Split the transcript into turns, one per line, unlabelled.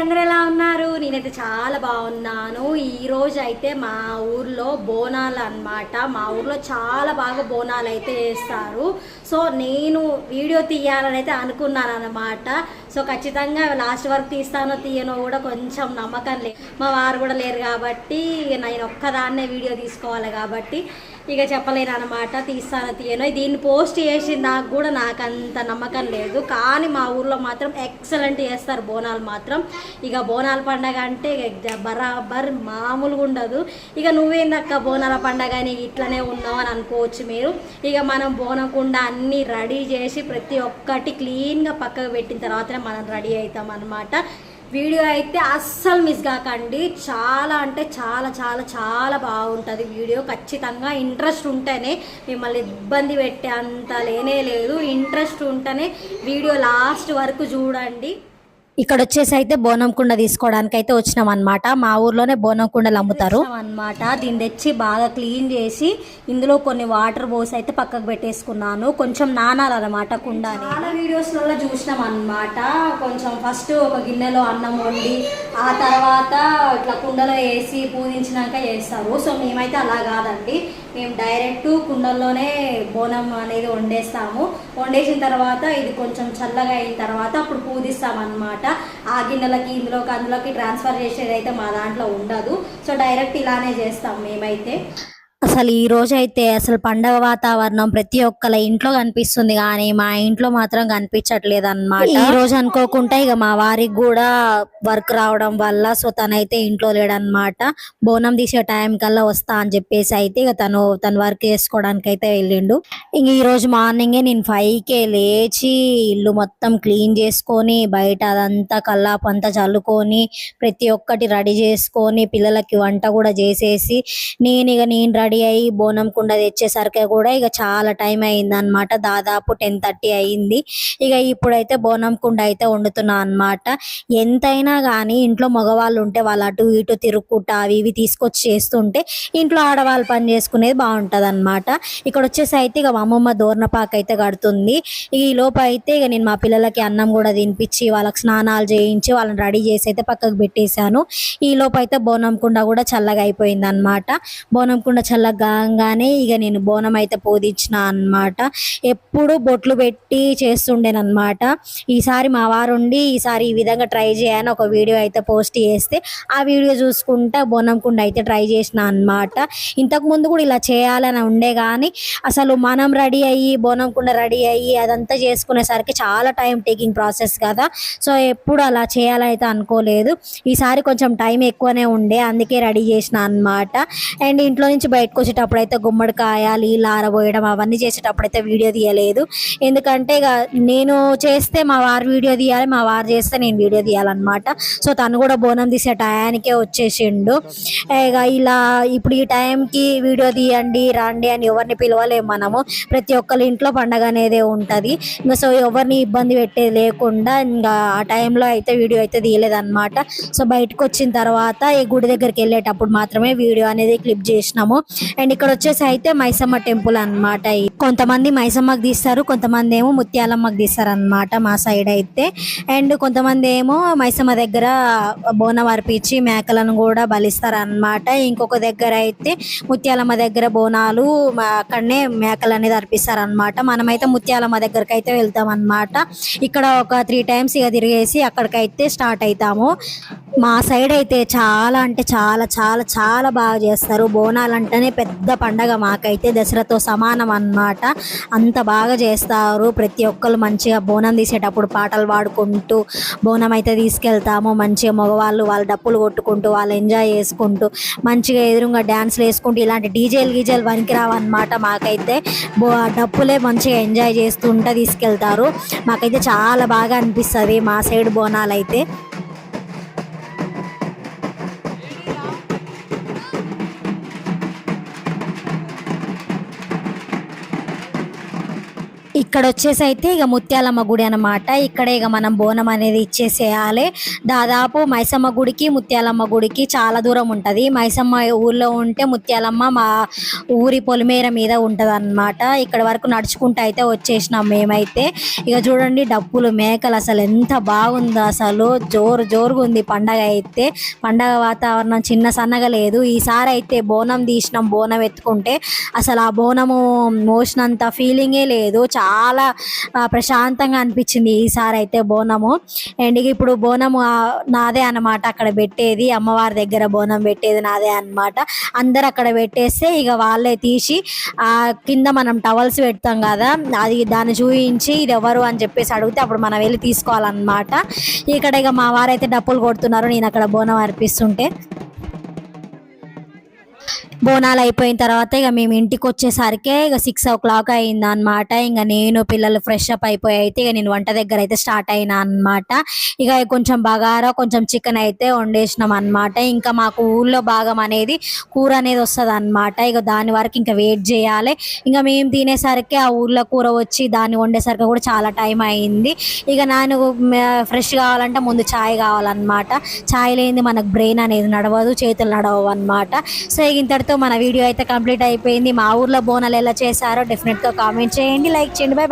అందరూ ఎలా ఉన్నారు? నేనైతే చాలా బాగున్నాను. ఈరోజు అయితే మా ఊర్లో బోనాలు అన్నమాట. మా ఊర్లో చాలా బాగా బోనాలు అయితే వేస్తారు. సో నేను వీడియో తీయాలని అయితే అనుకున్నాను అనమాట సో ఖచ్చితంగా లాస్ట్ వరకు తీస్తానో తీయనో కూడా కొంచెం నమ్మకం లేదు మా వారు కూడా లేరు కాబట్టి నేను ఒక్కదాన్నే వీడియో తీసుకోవాలి కాబట్టి ఇక చెప్పలేను అనమాట తీస్తానో తీయనో. దీన్ని పోస్ట్ చేసిన నాకు కూడా నాకు అంత నమ్మకం లేదు. కానీ మా ఊర్లో మాత్రం ఎక్సలెంట్ చేస్తారు బోనాలు మాత్రం. ఇక బోనాల పండగ అంటే ఇక బరాబర్ మామూలుగా ఉండదు. ఇక నువ్వేందక్క బోనాల పండగ అని ఇట్లనే ఉన్నావు అని అనుకోవచ్చు మీరు. ఇక మనం బోనకుండా అన్నీ రెడీ చేసి ప్రతి ఒక్కటి క్లీన్గా పక్కకు పెట్టిన తర్వాతనే మనం రెడీ అవుతాం అనమాట వీడియో అయితే అస్సలు మిస్ కాకండి. చాలా అంటే చాలా చాలా చాలా బాగుంటుంది వీడియో. ఖచ్చితంగా ఇంట్రెస్ట్ ఉంటేనే మిమ్మల్ని ఇబ్బంది పెట్టే అంత లేనే లేదు. ఇంట్రెస్ట్ ఉంటేనే వీడియో లాస్ట్ వరకు చూడండి.
ఇక్కడ వచ్చేసి అయితే బోనం కుండ తీసుకోవడానికి అయితే వచ్చినాం అనమాట మా ఊర్లోనే బోనం కుండలు అమ్ముతారు.
అనమాట దీన్ని తెచ్చి బాగా క్లీన్ చేసి ఇందులో కొన్ని వాటర్ పోసి అయితే పక్కకు పెట్టేసుకున్నాను. కొంచెం నానాలన్నమాట కుండ చాలా వీడియోస్లలో చూసినాం అనమాట కొంచెం ఫస్ట్ ఒక గిన్నెలో అన్నం వండి ఆ తర్వాత ఇట్లా కుండలో వేసి పూజించినాక చేస్తారు. సో మేమైతే అలా కాదండి. మేము డైరెక్ట్ కుండల్లోనే బోనం అనేది వండేస్తాము. వండేసిన తర్వాత ఇది కొంచెం చల్లగా అయిన తర్వాత అప్పుడు పూజిస్తాం అనమాట ఆ గిన్నెలకి ఇందులోకి అందులోకి ట్రాన్స్ఫర్ చేసేది అయితే మా దాంట్లో ఉండదు. సో డైరెక్ట్ ఇలానే చేస్తాం మేమైతే.
అసలు ఈ రోజు అయితే అసలు పండగ వాతావరణం ప్రతి ఒక్కల ఇంట్లో కనిపిస్తుంది కానీ మా ఇంట్లో మాత్రం కనిపించట్లేదు అనమాట ఈ రోజు అనుకోకుండా ఇక మా వారికి కూడా వర్క్ రావడం వల్ల సో తనైతే ఇంట్లో లేడనమాట బోనం తీసే టైం కల్లా వస్తా అని చెప్పేసి అయితే ఇక తను తన వర్క్ చేసుకోవడానికి అయితే వెళ్ళిండు. ఇంక ఈ రోజు మార్నింగే నేను ఫైవ్ కే లేచి ఇల్లు మొత్తం క్లీన్ చేసుకొని బయట అదంతా కల్లాపు అంతా చల్లుకొని ప్రతి ఒక్కటి రెడీ చేసుకొని పిల్లలకి వంట కూడా చేసేసి నేను ఇక నేను రెడీ అయ్యాయి బోనం కుండ తెచ్చేసరికి కూడా ఇక చాలా టైం అయింది అనమాట దాదాపు టెన్ థర్టీ అయింది ఇక ఇప్పుడైతే బోనం కుండ అయితే వండుతున్నా అనమాట ఎంతైనా కానీ ఇంట్లో మగవాళ్ళు ఉంటే వాళ్ళు అటు ఇటు తిరుక్కుంటా అవి ఇవి తీసుకొచ్చి చేస్తుంటే ఇంట్లో ఆడవాళ్ళు పని చేసుకునేది బాగుంటది అనమాట ఇక్కడ వచ్చేసి అయితే ఇక మా అమ్మమ్మ దోర్నపాక అయితే కడుతుంది. ఈ లోపు అయితే ఇక నేను మా పిల్లలకి అన్నం కూడా తినిపించి వాళ్ళకి స్నానాలు చేయించి వాళ్ళని రెడీ చేసి అయితే పక్కకు పెట్టేశాను. ఈ లోపు అయితే బోనం కుండ కూడా చల్లగా అయిపోయింది అనమాట బోనం కుండ చల్లగా కాగానే ఇక నేను బోనం అయితే పోదించిన అన్నమాట ఎప్పుడు బొట్లు పెట్టి చేస్తుండేనమాట ఈసారి మా వారు ఉండి ఈసారి ఈ విధంగా ట్రై చేయని ఒక వీడియో అయితే పోస్ట్ చేస్తే ఆ వీడియో చూసుకుంటా బోనం కుండ అయితే ట్రై చేసిన అన్నమాట ఇంతకు ముందు కూడా ఇలా చేయాలని ఉండే కానీ అసలు మనం రెడీ అయ్యి బోనం కుండ రెడీ అయ్యి అదంతా చేసుకునేసరికి చాలా టైం టేకింగ్ ప్రాసెస్ కదా. సో ఎప్పుడు అలా చేయాలని అయితే అనుకోలేదు. ఈసారి కొంచెం టైం ఎక్కువనే ఉండే అందుకే రెడీ చేసిన అన్నమాట అండ్ ఇంట్లో నుంచి బయటకు వచ్చేటప్పుడు అయితే గుమ్మడికాయ నీళ్ళు ఆరబోయడం అవన్నీ చేసేటప్పుడు అయితే వీడియో తీయలేదు. ఎందుకంటే ఇక నేను చేస్తే మా వారు వీడియో తీయాలి మా వారు చేస్తే నేను వీడియో తీయాలన్నమాట. సో తను కూడా బోనం తీసే టయానికే వచ్చేసిండు. ఇక ఇలా ఇప్పుడు ఈ టైంకి వీడియో తీయండి రండి అని ఎవరిని పిలవలేము మనము. ప్రతి ఒక్కరి ఇంట్లో పండగ అనేది ఉంటుంది. ఇంకా సో ఎవరిని ఇబ్బంది పెట్టేది లేకుండా ఇంకా ఆ టైంలో అయితే వీడియో అయితే తీయలేదన్నమాట. సో బయటకు వచ్చిన తర్వాత ఈ గుడి దగ్గరికి వెళ్ళేటప్పుడు మాత్రమే వీడియో అనేది క్లిప్ చేసినాము. అండ్ ఇక్కడ వచ్చేసి అయితే మైసమ్మ టెంపుల్ అన్నమాట. కొంతమంది మైసమ్మకి తీస్తారు కొంతమంది ఏమో ముత్యాలమ్మకి తీస్తారు అన్నమాట మా సైడ్ అయితే. అండ్ కొంతమంది ఏమో మైసమ్మ దగ్గర బోనం అర్పించి మేకలను కూడా బలిస్తారు అన్నమాట ఇంకొక దగ్గర అయితే ముత్యాలమ్మ దగ్గర బోనాలు అక్కడనే మేకలు అనేది అర్పిస్తారు అనమాట మనమైతే ముత్యాలమ్మ దగ్గరికి అయితే వెళ్తాం అన్నమాట ఇక్కడ ఒక త్రీ టైమ్స్ ఇక తిరిగేసి అక్కడికైతే స్టార్ట్ అవుతాము మా సైడ్ అయితే చాలా అంటే చాలా చాలా చాలా బాగా చేస్తారు. బోనాలు అంటేనే పెద్ద పండగ మాకైతే. దసరాతో సమానం అన్నమాట. అంత బాగా చేస్తారు. ప్రతి ఒక్కరు మంచిగా బోనం తీసేటప్పుడు పాటలు పాడుకుంటూ బోనం అయితే తీసుకెళ్తాము. మంచిగా మగవాళ్ళు వాళ్ళ డప్పులు కొట్టుకుంటూ వాళ్ళు ఎంజాయ్ చేసుకుంటూ మంచిగా ఎదురుగా డ్యాన్స్లు వేసుకుంటూ ఇలాంటి డీజేలు గీజేలు పనికిరావన్నమాట మాకైతే. బో డప్పులే మంచిగా ఎంజాయ్ చేస్తుంటా తీసుకెళ్తారు. మాకైతే చాలా బాగా అనిపిస్తుంది మా సైడ్ బోనాలు అయితే ఇక్కడ వచ్చేసి అయితే ఇక ముత్యాలమ్మ గుడి అన్నమాట. ఇక్కడ ఇక మనం బోనం అనేది ఇచ్చేసేయాలి. దాదాపు మైసమ్మ గుడికి ముత్యాలమ్మ గుడికి చాలా దూరం ఉంటుంది. మైసమ్మ ఊర్లో ఉంటే ముత్యాలమ్మ మా ఊరి పొలిమేర మీద ఉంటుంది అనమాట ఇక్కడ వరకు నడుచుకుంటూ అయితే వచ్చేసినాం మేమైతే. ఇక చూడండి డప్పులు మేకలు అసలు ఎంత బాగుందో అసలు. జోరు జోరుగా ఉంది పండగ అయితే. పండగ వాతావరణం చిన్న సన్నగా లేదు. ఈసారి అయితే బోనం తీసినాం. బోనం ఎత్తుకుంటే అసలు ఆ బోనము మోసినంత ఫీలింగే లేదు. చాలా చాలా ప్రశాంతంగా అనిపించింది ఈసారి అయితే బోనము. అండ్ ఇప్పుడు బోనము నాదే అన్నమాట అక్కడ పెట్టేది. అమ్మవారి దగ్గర బోనం పెట్టేది నాదే అన్నమాట. అందరు అక్కడ పెట్టేస్తే ఇక వాళ్ళే తీసి ఆ కింద మనం టవల్స్ పెడతాం కదా అది దాన్ని చూపించి ఇది ఎవరు అని చెప్పేసి అడిగితే అప్పుడు మనం వెళ్ళి తీసుకోవాలన్నమాట. ఇక్కడ ఇక మా వారైతే డప్పులు కొడుతున్నారు నేను అక్కడ బోనం అర్పిస్తుంటే. బోనాలు అయిపోయిన తర్వాత ఇక మేము ఇంటికి వచ్చేసరికి ఇక సిక్స్ ఓ క్లాక్ అయింది అనమాట ఇంకా నేను పిల్లలు ఫ్రెష్ అప్ అయిపోయి అయితే ఇక నేను వంట దగ్గర అయితే స్టార్ట్ అయినా అనమాట ఇక కొంచెం బగారా కొంచెం చికెన్ అయితే వండేసినాం అనమాట ఇంకా మాకు ఊళ్ళో భాగం అనేది కూర అనేది వస్తుంది అనమాట ఇక దాని వరకు ఇంకా వెయిట్ చేయాలి. ఇంకా మేము తినేసరికి ఆ ఊళ్ళో కూర వచ్చి దాన్ని వండేసరికి కూడా చాలా టైం అయింది. ఇక నేను ఫ్రెష్ కావాలంటే ముందు ఛాయ్ కావాలన్నమాట. ఛాయ్ లేనిది మనకు బ్రెయిన్ అనేది నడవదు చేతులు నడవవు అనమాట సో ఇక ఇంతటితో మన వీడియో అయితే కంప్లీట్ అయిపోయింది. మా ఊర్లో బోనాలు ఎలా చేశారో డెఫినెట్గా కామెంట్ చేయండి. లైక్ చేయండి. బై